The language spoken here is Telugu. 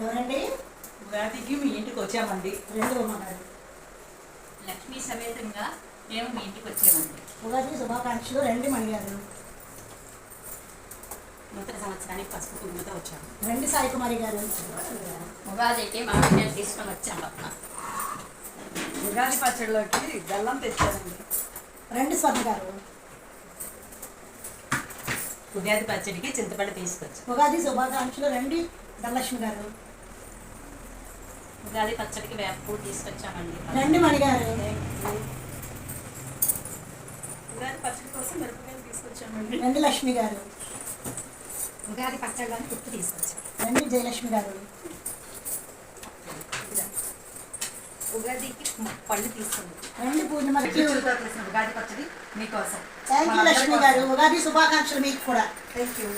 ఎవరండి? ఉగాదికి మీ ఇంటికి వచ్చామండి. రెండు ఉమ్మగారు లక్ష్మీ సమేతంగా మేము మీ ఇంటికి వచ్చామండి. ఉగాది శుభాకాంక్షలు రెండు మణిగారు నూతన సంవత్సరానికి పసుపు కుంకుమతో వచ్చాము. రెండు సాయి కుమారి గారు. ఉగాదికి మామిడికాయలు తీసుకొని వచ్చాము అమ్మ. ఉగాది పచ్చడిలోకి బెల్లం తెచ్చామండి రెండు స్వర్ణ గారు. ఉగాది పచ్చడికి చింతపండు తీసుకొచ్చాం. ఉగాది శుభాకాంక్షలు రెండు. ధనలక్ష్మి గారు. ఉగాది పచ్చడికి వేప పువ్వు తీసుకొచ్చామండి. రెండు మణిగారు ఉగాది పచ్చడి కోసం మిరపకాయలు తీసుకొచ్చామండి. రెండు లక్ష్మి గారు. ఉగాది పచ్చడిలోని ఉప్పు తీసుకొచ్చాం. రెండు జయలక్ష్మి గారు. ఉగాదికి పళ్ళు తీసుకుంది రెండు పూర్ణిమ ఉగాది పచ్చడి మీకోసం. థ్యాంక్ యూ లక్ష్మి గారు. ఉగాది శుభాకాంక్షలు మీకు కూడా. Thank you